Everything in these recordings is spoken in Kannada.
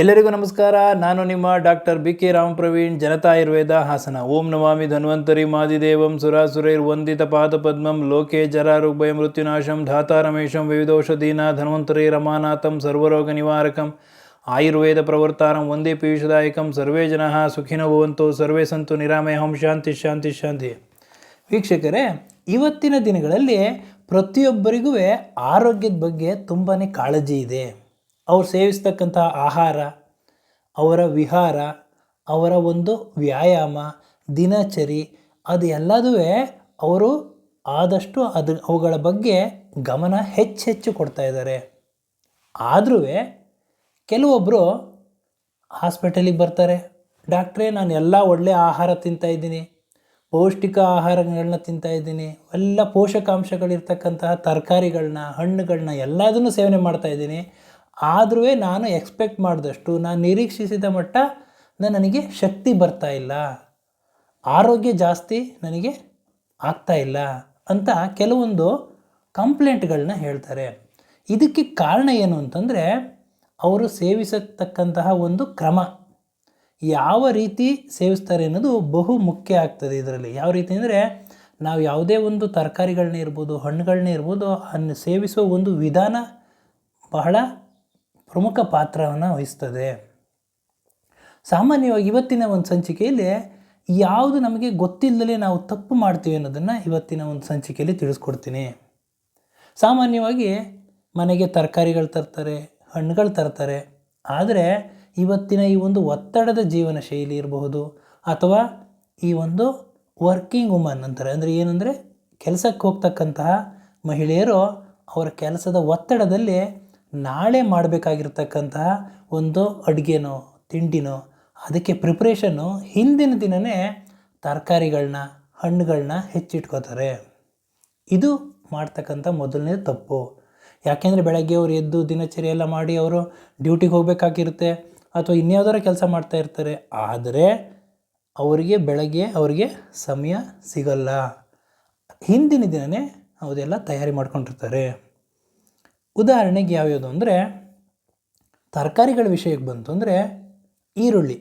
ಎಲ್ಲರಿಗೂ ನಮಸ್ಕಾರ. ನಾನು ನಿಮ್ಮ doctor B K Ram Praveen, Janata Ayurveda Hassan. ಓಂ ನಮಾಮಿ ಧನ್ವಂತರಿ ಮಾದಿದೇವಂ ಸುರಾಸುರೈರ್ ವಂದಿತ ಪಾದ ಪದ್ಮಂ ಲೋಕೆ ಜರಾರುಗ್ಭಯ ಮೃತ್ಯುನಾಶಂ ಧಾತಾರಮೇಶಂ ವಿವಿಧೌಷಧೀನ ಧನ್ವಂತರಿ ರಮಾನಾಥಂ ಸರ್ವರೋಗ ನಿವಾರಕಂ ಆಯುರ್ವೇದ ಪ್ರವರ್ತಾರಂ ಒಂದೇ ಪೀಷದಾಯಕಂ ಸರ್ವೇ ಜನಃ ಸುಖಿನ ಭವಂತು ಸರ್ವೇ ಸಂತು ನಿರಾಮಯ ಹಂ ಶಾಂತಿ ಶಾಂತಿ ಶಾಂತಿ ವೀಕ್ಷಕರೇ, ಇವತ್ತಿನ ದಿನಗಳಲ್ಲಿ ಪ್ರತಿಯೊಬ್ಬರಿಗೂ ಆರೋಗ್ಯದ ಬಗ್ಗೆ ತುಂಬಾ ಕಾಳಜಿ ಇದೆ. ಅವ್ರು ಸೇವಿಸ್ತಕ್ಕಂಥ ಆಹಾರ, ಅವರ ವಿಹಾರ, ಅವರ ಒಂದು ವ್ಯಾಯಾಮ, ದಿನಚರಿ ಅದು ಎಲ್ಲದೂ ಅವರು ಆದಷ್ಟು ಅದು ಅವುಗಳ ಬಗ್ಗೆ ಗಮನ ಹೆಚ್ಚೆಚ್ಚು ಹೆಚ್ಚು ಕೊಡ್ತಾ ಇದ್ದಾರೆ. ಆದರೂ ಕೆಲವೊಬ್ಬರು ಹಾಸ್ಪಿಟಲಿಗೆ ಬರ್ತಾರೆ. ಡಾಕ್ಟ್ರೇ, ನಾನು ಎಲ್ಲ ಒಳ್ಳೆಯ ಆಹಾರ ತಿಂತಾ ಇದ್ದೀನಿ. ಪೌಷ್ಟಿಕ ಆಹಾರಗಳನ್ನ ತಿಂತಾ ಇದ್ದೀನಿ. ಎಲ್ಲ ಪೋಷಕಾಂಶಗಳಿರ್ತಕ್ಕಂತಹ ತರಕಾರಿಗಳನ್ನ, ಹಣ್ಣುಗಳನ್ನ ಎಲ್ಲದನ್ನು ಸೇವನೆ ಮಾಡ್ತಾ ಇದ್ದೀನಿ. ಆದರೂ ನಾನು ಎಕ್ಸ್ಪೆಕ್ಟ್ ಮಾಡಿದಷ್ಟು, ನಾನು ನಿರೀಕ್ಷಿಸಿದ ಮಟ್ಟ ನನಗೆ ಶಕ್ತಿ ಬರ್ತಾ ಇಲ್ಲ. ಆರೋಗ್ಯ ಜಾಸ್ತಿ ನನಗೆ ಆಗ್ತಾ ಇಲ್ಲ ಅಂತ ಕೆಲವೊಂದು ಕಂಪ್ಲೇಂಟ್ಗಳನ್ನ ಹೇಳ್ತಾರೆ. ಇದಕ್ಕೆ ಕಾರಣ ಏನು ಅಂತಂದರೆ, ಅವರು ಸೇವಿಸತಕ್ಕಂತಹ ಒಂದು ಕ್ರಮ. ಯಾವ ರೀತಿ ಸೇವಿಸ್ತಾರೆ ಅನ್ನೋದು ಬಹು ಮುಖ್ಯ ಆಗ್ತದೆ ಇದರಲ್ಲಿ. ಯಾವ ರೀತಿ ಅಂದರೆ, ನಾವು ಯಾವುದೇ ಒಂದು ತರಕಾರಿಗಳನ್ನೇ ಇರ್ಬೋದು ಹಣ್ಣುಗಳನ್ನೇ ಇರ್ಬೋದು, ಅನ್ನು ಸೇವಿಸುವ ಒಂದು ವಿಧಾನ ಬಹಳ ಪ್ರಮುಖ ಪಾತ್ರವನ್ನು ವಹಿಸ್ತದೆ. ಸಾಮಾನ್ಯವಾಗಿ ಇವತ್ತಿನ ಒಂದು ಸಂಚಿಕೆಯಲ್ಲಿ ಯಾವುದು ನಮಗೆ ಗೊತ್ತಿಲ್ಲದಲೇ ನಾವು ತಪ್ಪು ಮಾಡ್ತೀವಿ ಅನ್ನೋದನ್ನು ಇವತ್ತಿನ ಒಂದು ಸಂಚಿಕೆಯಲ್ಲಿ ತಿಳಿಸ್ಕೊಡ್ತೀನಿ. ಸಾಮಾನ್ಯವಾಗಿ ಮನೆಗೆ ತರಕಾರಿಗಳು ತರ್ತಾರೆ, ಹಣ್ಣುಗಳು ತರ್ತಾರೆ. ಆದರೆ ಇವತ್ತಿನ ಈ ಒಂದು ಒತ್ತಡದ ಜೀವನ ಶೈಲಿ ಇರಬಹುದು ಅಥವಾ ಈ ಒಂದು ವರ್ಕಿಂಗ್ ವುಮನ್ ಅಂತಾರೆ. ಅಂದರೆ ಏನಂದರೆ ಕೆಲಸಕ್ಕೆ ಹೋಗ್ತಕ್ಕಂತಹ ಮಹಿಳೆಯರು ಅವರ ಕೆಲಸದ ಒತ್ತಡದಲ್ಲಿ ನಾಳೆ ಮಾಡಬೇಕಾಗಿರ್ತಕ್ಕಂತಹ ಒಂದು ಅಡುಗೆನೋ, ತಿಂಡಿನೋ, ಅದಕ್ಕೆ ಪ್ರಿಪ್ರೇಷನ್ನು ಹಿಂದಿನ ದಿನವೇ ತರಕಾರಿಗಳನ್ನ ಹಣ್ಣುಗಳನ್ನ ಹೆಚ್ಚಿಟ್ಕೋತಾರೆ. ಇದು ಮಾಡ್ತಕ್ಕಂಥ ಮೊದಲನೇ ತಪ್ಪು. ಯಾಕೆಂದರೆ ಬೆಳಗ್ಗೆ ಅವರು ಎದ್ದು ದಿನಚರಿ ಎಲ್ಲ ಮಾಡಿ ಅವರು ಡ್ಯೂಟಿಗೆ ಹೋಗಬೇಕಾಗಿರುತ್ತೆ ಅಥವಾ ಇನ್ಯಾವುದಾರ ಕೆಲಸ ಮಾಡ್ತಾ ಇರ್ತಾರೆ. ಆದರೆ ಅವರಿಗೆ ಬೆಳಗ್ಗೆ ಅವರಿಗೆ ಸಮಯ ಸಿಗಲ್ಲ. ಹಿಂದಿನ ದಿನವೇ ಅವರೆಲ್ಲ ತಯಾರಿ ಮಾಡ್ಕೊಂಡಿರ್ತಾರೆ. ಉದಾಹರಣೆಗೆ ಯಾವ್ಯಾವುದು ಅಂದರೆ ತರಕಾರಿಗಳ ವಿಷಯಕ್ಕೆ ಬಂತು ಅಂದರೆ ಈರುಳ್ಳಿ.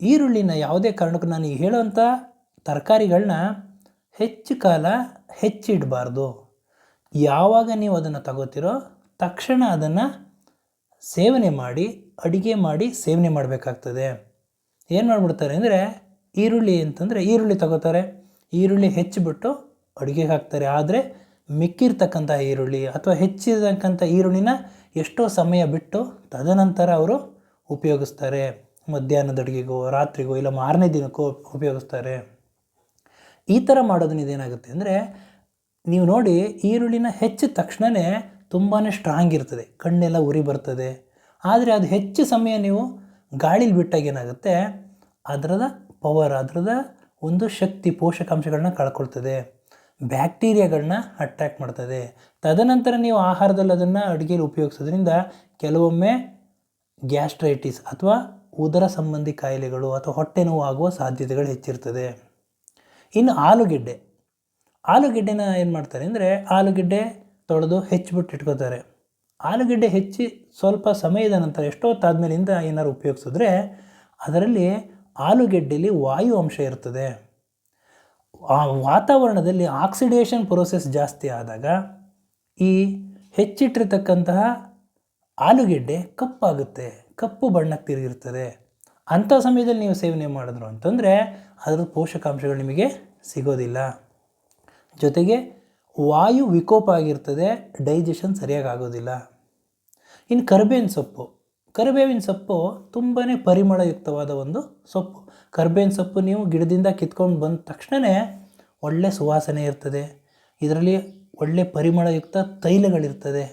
ಈರುಳ್ಳಿನ ಯಾವುದೇ ಕಾರಣಕ್ಕೂ ನಾನು ಈಗ ಹೇಳೋವಂಥ ತರಕಾರಿಗಳನ್ನ ಹೆಚ್ಚು ಕಾಲ ಹೆಚ್ಚಿಡಬಾರ್ದು. ಯಾವಾಗ ನೀವು ಅದನ್ನು ತಗೋತಿರೋ ತಕ್ಷಣ ಅದನ್ನು ಸೇವನೆ ಮಾಡಿ, ಅಡುಗೆ ಮಾಡಿ ಸೇವನೆ ಮಾಡಬೇಕಾಗ್ತದೆ. ಏನು ಮಾಡಿಬಿಡ್ತಾರೆ ಅಂದರೆ ಈರುಳ್ಳಿ ಅಂತಂದರೆ ಈರುಳ್ಳಿ ತಗೋತಾರೆ. ಈರುಳ್ಳಿ ಹೆಚ್ಚಿಬಿಟ್ಟು ಅಡುಗೆಗೆ ಹಾಕ್ತಾರೆ. ಆದರೆ ಮಿಕ್ಕಿರ್ತಕ್ಕಂಥ ಈರುಳ್ಳಿ ಅಥವಾ ಹೆಚ್ಚಿರತಕ್ಕಂಥ ಈರುಳ್ಳಿನ ಎಷ್ಟೋ ಸಮಯ ಬಿಟ್ಟು ತದನಂತರ ಅವರು ಉಪಯೋಗಿಸ್ತಾರೆ. ಮಧ್ಯಾಹ್ನದ ಅಡುಗೆಗೋ, ರಾತ್ರಿಗೋ, ಇಲ್ಲ ಮಾರನೇ ದಿನಕ್ಕೋ ಉಪಯೋಗಿಸ್ತಾರೆ. ಈ ಥರ ಮಾಡೋದ್ರಿಂದ ಏನಾಗುತ್ತೆ ಅಂದರೆ, ನೀವು ನೋಡಿ ಈರುಳ್ಳಿನ ಹೆಚ್ಚಿದ ತಕ್ಷಣವೇ ತುಂಬಾ ಸ್ಟ್ರಾಂಗ್ ಇರ್ತದೆ. ಕಣ್ಣೆಲ್ಲ ಉರಿ ಬರ್ತದೆ. ಆದರೆ ಅದು ಹೆಚ್ಚು ಸಮಯ ನೀವು ಗಾಳಿಲಿ ಬಿಟ್ಟಾಗ ಏನಾಗುತ್ತೆ? ಅದರದ ಪವರ್ ಅದರದ ಒಂದು ಶಕ್ತಿ, ಪೋಷಕಾಂಶಗಳನ್ನ ಕಳ್ಕೊಳ್ತದೆ. ಬ್ಯಾಕ್ಟೀರಿಯಾಗಳನ್ನ ಅಟ್ಯಾಕ್ ಮಾಡ್ತದೆ. ತದನಂತರ ನೀವು ಆಹಾರದಲ್ಲಿ ಅದನ್ನು ಅಡುಗೆಯಲ್ಲಿ ಉಪಯೋಗಿಸೋದ್ರಿಂದ ಕೆಲವೊಮ್ಮೆ ಗ್ಯಾಸ್ಟ್ರೈಟಿಸ್ ಅಥವಾ ಉದರ ಸಂಬಂಧಿ ಕಾಯಿಲೆಗಳು ಅಥವಾ ಹೊಟ್ಟೆ ನೋವು ಆಗುವ ಸಾಧ್ಯತೆಗಳು ಹೆಚ್ಚಿರ್ತದೆ. ಇನ್ನು ಆಲೂಗೆಡ್ಡೆ. ಆಲೂಗೆಡ್ಡೆನ ಏನು ಮಾಡ್ತಾರೆ ಅಂದರೆ ಆಲೂಗೆಡ್ಡೆ ತೊಳೆದು ಹೆಚ್ಚಿಬಿಟ್ಟು ಇಟ್ಕೋತಾರೆ. ಆಲೂಗೆಡ್ಡೆ ಹೆಚ್ಚಿ ಸ್ವಲ್ಪ ಸಮಯದ ನಂತರ ಎಷ್ಟೊತ್ತಾದ್ಮೇಲಿಂದ ಏನಾದ್ರು ಉಪಯೋಗಿಸಿದ್ರೆ ಅದರಲ್ಲಿ ಆಲೂಗೆಡ್ಡೆಯಲ್ಲಿ ವಾಯು ಅಂಶ ಇರ್ತದೆ. ಆ ವಾತಾವರಣದಲ್ಲಿ ಆಕ್ಸಿಡೇಷನ್ ಪ್ರೋಸೆಸ್ ಜಾಸ್ತಿ ಆದಾಗ ಈ ಹೆಚ್ಚಿಟ್ಟಿರ್ತಕ್ಕಂತಹ ಆಲೂಗೆಡ್ಡೆ ಕಪ್ಪಾಗುತ್ತೆ, ಕಪ್ಪು ಬಣ್ಣಕ್ಕೆ ತಿರುಗಿರ್ತದೆ. ಅಂಥ ಸಮಯದಲ್ಲಿ ನೀವು ಸೇವನೆ ಮಾಡಿದ್ರು ಅಂತಂದರೆ ಅದರ ಪೋಷಕಾಂಶಗಳು ನಿಮಗೆ ಸಿಗೋದಿಲ್ಲ. ಜೊತೆಗೆ ವಾಯು ವಿಕೋಪ ಆಗಿರ್ತದೆ ಡೈಜೆಷನ್ ಸರಿಯಾಗಿ ಆಗೋದಿಲ್ಲ. ಇನ್ನು ಕರ್ಬೇವಿನ ಸೊಪ್ಪು, ಕರಿಬೇವಿನ ಸೊಪ್ಪು ತುಂಬಾ ಪರಿಮಳಯುಕ್ತವಾದ ಒಂದು ಸೊಪ್ಪು. ಕರ್ಬೇವಿನ ಸೊಪ್ಪು ನೀವು ಗಿಡದಿಂದ ಕಿತ್ಕೊಂಡು ಬಂದ ತಕ್ಷಣವೇ ಒಳ್ಳೆ ಸುವಾಸನೆ ಇರ್ತದೆ. ಇದರಲ್ಲಿ ಒಳ್ಳೆ ಪರಿಮಳಯುಕ್ತ ತೈಲಗಳಿರ್ತದೆ.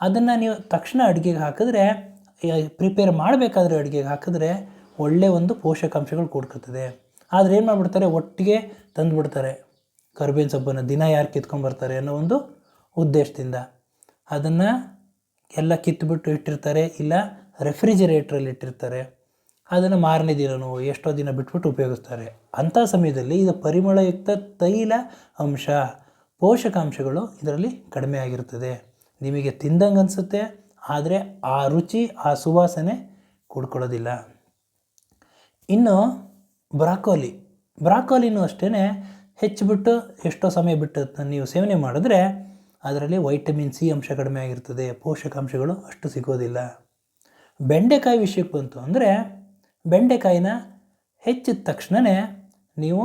ಅದನ್ನು ನೀವು ತಕ್ಷಣ ಅಡುಗೆಗೆ ಹಾಕಿದ್ರೆ ಪ್ರಿಪೇರ್ ಮಾಡಬೇಕಾದ್ರೆ ಅಡುಗೆಗೆ ಹಾಕಿದ್ರೆ ಒಳ್ಳೆ ಒಂದು ಪೋಷಕಾಂಶಗಳು ಕೂಡ್ಕೊತದೆ ಆದರೆ ಏನು ಮಾಡಿಬಿಡ್ತಾರೆ? ಒಟ್ಟಿಗೆ ತಂದುಬಿಡ್ತಾರೆ. ಕರ್ಬೇವಿನ ಸೊಪ್ಪನ್ನು ದಿನ ಯಾರು ಕಿತ್ಕೊಂಡ್ಬರ್ತಾರೆ ಅನ್ನೋ ಒಂದು ಉದ್ದೇಶದಿಂದ. ಅದನ್ನು ಎಲ್ಲ ಕಿತ್ತುಬಿಟ್ಟು ಇಟ್ಟಿರ್ತಾರೆ, ಇಲ್ಲ ರೆಫ್ರಿಜಿರೇಟ್ರಲ್ಲಿ ಇಟ್ಟಿರ್ತಾರೆ. ಅದನ್ನು ಮಾರನೇ ದಿನನೋ ಎಷ್ಟೋ ದಿನ ಬಿಟ್ಬಿಟ್ಟು ಉಪಯೋಗಿಸ್ತಾರೆ. ಅಂಥ ಸಮಯದಲ್ಲಿ ಇದು ಪರಿಮಳಯುಕ್ತ ತೈಲ ಅಂಶ, ಪೋಷಕಾಂಶಗಳು ಇದರಲ್ಲಿ ಕಡಿಮೆ ಆಗಿರುತ್ತದೆ. ನಿಮಗೆ ತಿಂದಂಗೆ ಅನಿಸುತ್ತೆ, ಆದರೆ ಆ ರುಚಿ, ಆ ಸುವಾಸನೆ ಕೂಡ್ಕೊಳ್ಳೋದಿಲ್ಲ. ಇನ್ನು ಬ್ರಾಕೋಲಿ. ಬ್ರಾಕೋಲಿನೂ ಅಷ್ಟೇ ಹೆಚ್ಚಿಬಿಟ್ಟು ಎಷ್ಟೋ ಸಮಯ ಬಿಟ್ಟು ನೀವು ಸೇವನೆ ಮಾಡಿದ್ರೆ ಅದರಲ್ಲಿ ವೈಟಮಿನ್ ಸಿ ಅಂಶ ಕಡಿಮೆ ಆಗಿರ್ತದೆ, ಪೋಷಕಾಂಶಗಳು ಅಷ್ಟು ಸಿಗೋದಿಲ್ಲ. ಬೆಂಡೆಕಾಯಿ ವಿಷಯಕ್ಕೆ ಬಂತು ಅಂದರೆ ಬೆಂಡೆಕಾಯಿನ ಹೆಚ್ಚಿದ ತಕ್ಷಣವೇ ನೀವು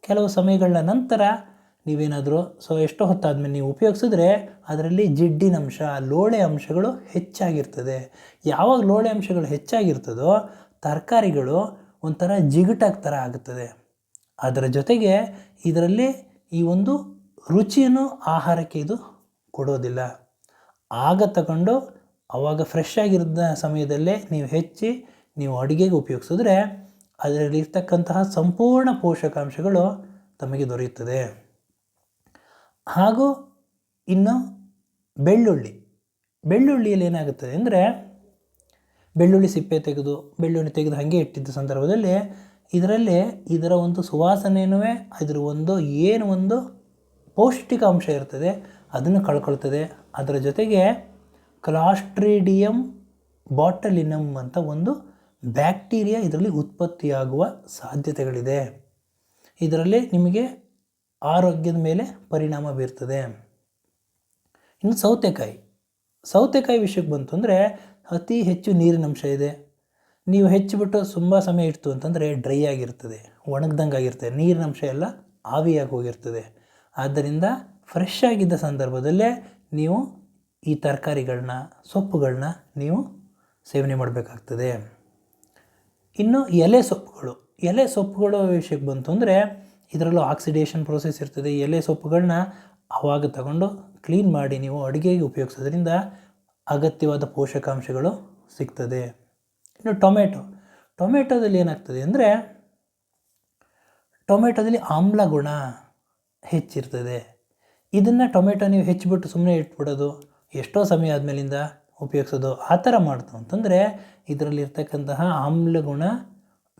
ಕೆಲವು ಸಮಯಗಳ ನಂತರ ನೀವೇನಾದರೂ ಸೊ ಎಷ್ಟೋ ಹೊತ್ತಾದಮೇಲೆ ನೀವು ಉಪಯೋಗಿಸಿದ್ರೆ ಅದರಲ್ಲಿ ಜಿಡ್ಡಿನ ಅಂಶ, ಲೋಳೆ ಅಂಶಗಳು ಹೆಚ್ಚಾಗಿರ್ತದೆ. ಯಾವಾಗ ಲೋಳೆ ಅಂಶಗಳು ಹೆಚ್ಚಾಗಿರ್ತದೋ ತರಕಾರಿಗಳು ಒಂಥರ ಜಿಗುಟಾಗಿ ಥರ ಆಗುತ್ತದೆ ಅದರ ಜೊತೆಗೆ ಇದರಲ್ಲಿ ಈ ಒಂದು ರುಚಿಯನ್ನು ಆಹಾರಕ್ಕೆ ಇದು ಕೊಡೋದಿಲ್ಲ. ಆಗ ತಗೊಂಡು ಆವಾಗ ಫ್ರೆಶ್ ಆಗಿರೋದ ಸಮಯದಲ್ಲೇ ನೀವು ಹೆಚ್ಚಿ ನೀವು ಅಡುಗೆಗೆ ಉಪಯೋಗಿಸಿದ್ರೆ ಅದರಲ್ಲಿರ್ತಕ್ಕಂತಹ ಸಂಪೂರ್ಣ ಪೋಷಕಾಂಶಗಳು ತಮಗೆ ದೊರೆಯುತ್ತದೆ. ಹಾಗೂ ಇನ್ನು ಬೆಳ್ಳುಳ್ಳಿ. ಬೆಳ್ಳುಳ್ಳಿಯಲ್ಲಿ ಏನಾಗುತ್ತದೆ ಅಂದರೆ ಬೆಳ್ಳುಳ್ಳಿ ಸಿಪ್ಪೆ ತೆಗೆದು, ಬೆಳ್ಳುಳ್ಳಿ ತೆಗೆದು ಹಾಗೆ ಇಟ್ಟಿದ್ದ ಸಂದರ್ಭದಲ್ಲಿ ಇದರಲ್ಲಿ ಇದರ ಒಂದು ಸುವಾಸನೆಯೂ ಅದರ ಒಂದು ಏನು ಒಂದು ಪೌಷ್ಟಿಕಾಂಶ ಇರ್ತದೆ, ಅದನ್ನು ಕಳ್ಕೊಳ್ತದೆ. ಅದರ ಜೊತೆಗೆ ಕ್ಲಾಸ್ಟ್ರೀಡಿಯಂ ಬಾಟಲಿನಮ್ ಅಂತ ಒಂದು ಬ್ಯಾಕ್ಟೀರಿಯಾ ಇದರಲ್ಲಿ ಉತ್ಪತ್ತಿಯಾಗುವ ಸಾಧ್ಯತೆಗಳಿದೆ. ಇದರಲ್ಲಿ ನಿಮಗೆ ಆರೋಗ್ಯದ ಮೇಲೆ ಪರಿಣಾಮ ಬೀರ್ತದೆ. ಇನ್ನು ಸೌತೆಕಾಯಿ. ಸೌತೆಕಾಯಿ ವಿಷಯಕ್ಕೆ ಬಂತು ಅಂದರೆ ಅತಿ ಹೆಚ್ಚು ನೀರಿನಂಶ ಇದೆ. ನೀವು ಹೆಚ್ಚಿಬಿಟ್ಟು ತುಂಬ ಸಮಯ ಇಡ್ತು ಅಂತಂದರೆ ಡ್ರೈ ಆಗಿರ್ತದೆ ಒಣಗ್ದಂಗೆ ಆಗಿರ್ತದೆ ನೀರಿನಂಶ ಎಲ್ಲ ಆವಿಯಾಗಿ ಹೋಗಿರ್ತದೆ. ಆದ್ದರಿಂದ ಫ್ರೆಶ್ ಆಗಿದ್ದ ಸಂದರ್ಭದಲ್ಲೇ ನೀವು ಈ ತರಕಾರಿಗಳನ್ನ, ಸೊಪ್ಪುಗಳನ್ನ ನೀವು ಸೇವನೆ ಮಾಡಬೇಕಾಗ್ತದೆ. ಇನ್ನು ಎಲೆ ಸೊಪ್ಪುಗಳು ಎಲೆ ಸೊಪ್ಪುಗಳು ವಿಷಯಕ್ಕೆ ಬಂತು ಅಂದರೆ ಇದರಲ್ಲೂ ಆಕ್ಸಿಡೇಷನ್ ಪ್ರೋಸೆಸ್ ಇರ್ತದೆ. ಎಲೆ ಸೊಪ್ಪುಗಳನ್ನ ಆವಾಗ ತಗೊಂಡು ಕ್ಲೀನ್ ಮಾಡಿ ನೀವು ಅಡುಗೆಗೆ ಉಪಯೋಗಿಸೋದ್ರಿಂದ ಅಗತ್ಯವಾದ ಪೋಷಕಾಂಶಗಳು ಸಿಗ್ತದೆ. ಇನ್ನು ಟೊಮೆಟೊ, ಟೊಮೆಟೊದಲ್ಲಿ ಏನಾಗ್ತದೆ ಅಂದರೆ ಟೊಮೆಟೊದಲ್ಲಿ ಆಮ್ಲ ಗುಣ ಹೆಚ್ಚಿರ್ತದೆ. ಇದನ್ನು ಟೊಮೆಟೊ ನೀವು ಹೆಚ್ಚಿಬಿಟ್ಟು ಸುಮ್ಮನೆ ಇಟ್ಬಿಡೋದು, ಎಷ್ಟೋ ಸಮಯ ಆದಮೇಲಿಂದ ಉಪಯೋಗಿಸೋದು, ಆ ಥರ ಮಾಡ್ತು ಅಂತಂದರೆ ಇದರಲ್ಲಿರ್ತಕ್ಕಂತಹ ಆಮ್ಲ ಗುಣ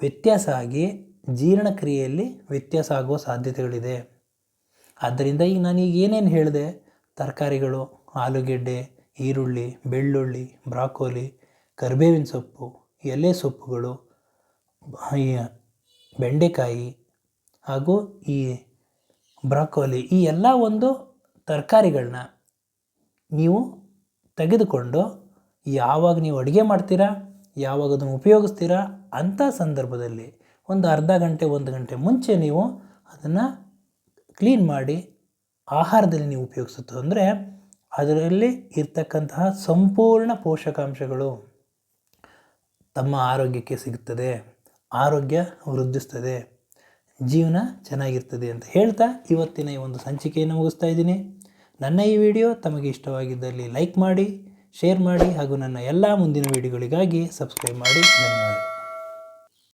ವ್ಯತ್ಯಾಸ ಆಗಿ ಜೀರ್ಣಕ್ರಿಯೆಯಲ್ಲಿ ವ್ಯತ್ಯಾಸ ಆಗುವ ಸಾಧ್ಯತೆಗಳಿದೆ. ಆದ್ದರಿಂದ ಈಗ ನಾನೀಗ ಏನೇನು ಹೇಳಿದೆ? ತರಕಾರಿಗಳು, ಆಲೂಗೆಡ್ಡೆ, ಈರುಳ್ಳಿ, ಬೆಳ್ಳುಳ್ಳಿ, ಬ್ರಾಕೋಲಿ, ಕರಿಬೇವಿನ ಸೊಪ್ಪು, ಎಲೆ ಸೊಪ್ಪುಗಳು ಬೆಂಡೆಕಾಯಿ ಹಾಗೂ ಈ ಬ್ರಾಕೋಲಿ ಈ ಎಲ್ಲ ಒಂದು ತರಕಾರಿಗಳನ್ನ ನೀವು ತೆಗೆದುಕೊಂಡು ಯಾವಾಗ ನೀವು ಅಡುಗೆ ಮಾಡ್ತೀರಾ? ಯಾವಾಗ ಅದನ್ನು ಉಪಯೋಗಿಸ್ತೀರಾ ಅಂಥ ಸಂದರ್ಭದಲ್ಲಿ ಒಂದು ಅರ್ಧ ಗಂಟೆ, ಒಂದು ಗಂಟೆ ಮುಂಚೆ ನೀವು ಅದನ್ನು ಕ್ಲೀನ್ ಮಾಡಿ ಆಹಾರದಲ್ಲಿ ನೀವು ಉಪಯೋಗಿಸುತ್ತೆ ಅಂದರೆ ಅದರಲ್ಲಿ ಇರ್ತಕ್ಕಂತಹ ಸಂಪೂರ್ಣ ಪೋಷಕಾಂಶಗಳು ತಮ್ಮ ಆರೋಗ್ಯಕ್ಕೆ ಸಿಗುತ್ತದೆ ಆರೋಗ್ಯ ವೃದ್ಧಿಸ್ತದೆ, ಜೀವನ ಚೆನ್ನಾಗಿರ್ತದೆ ಅಂತ ಹೇಳ್ತಾ ಇವತ್ತಿನ ಈ ಒಂದು ಸಂಚಿಕೆಯನ್ನು ಮುಗಿಸ್ತಾ ಇದ್ದೀನಿ. ನನ್ನ ಈ ವಿಡಿಯೋ ತಮಗೆ ಇಷ್ಟವಾಗಿದ್ದಲ್ಲಿ ಲೈಕ್ ಮಾಡಿ ಶೇರ್ ಮಾಡಿ ಹಾಗೂ ನನ್ನ ಎಲ್ಲ ಮುಂದಿನ ವೀಡಿಯೋಗಳಿಗಾಗಿ ಸಬ್ಸ್ಕ್ರೈಬ್ ಮಾಡಿ. ಧನ್ಯವಾದ